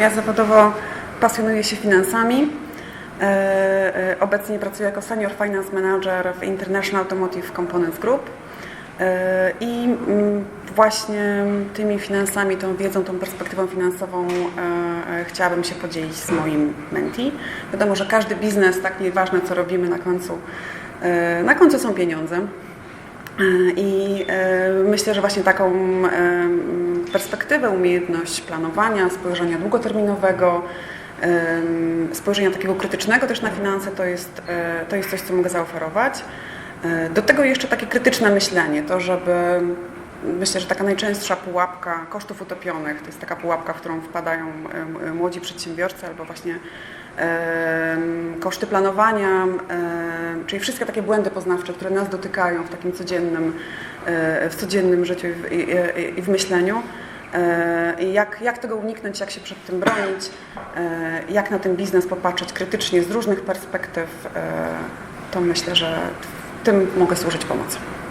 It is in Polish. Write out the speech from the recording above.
Ja zawodowo pasjonuję się finansami. E, e, Obecnie pracuję jako Senior Finance Manager w International Automotive Components Group. E, I mm, właśnie tymi finansami, tą wiedzą, tą perspektywą finansową chciałabym się podzielić z moim mentee. Wiadomo, że każdy biznes, tak nieważne co robimy na końcu, na końcu są pieniądze. I e, myślę, że właśnie taką e, perspektywę, umiejętność planowania, spojrzenia długoterminowego, e, spojrzenia takiego krytycznego też na finanse, to jest, e, to jest coś, co mogę zaoferować. E, Do tego jeszcze takie krytyczne myślenie, to żeby myślę, że taka najczęstsza pułapka kosztów utopionych, to jest taka pułapka, w którą wpadają młodzi przedsiębiorcy albo właśnie koszty planowania, czyli wszystkie takie błędy poznawcze, które nas dotykają w takim codziennym, e, w codziennym życiu i w, myśleniu. E, jak, jak tego uniknąć, jak się przed tym bronić, e, jak na ten biznes popatrzeć krytycznie z różnych perspektyw, to myślę, że tym mogę służyć pomocą.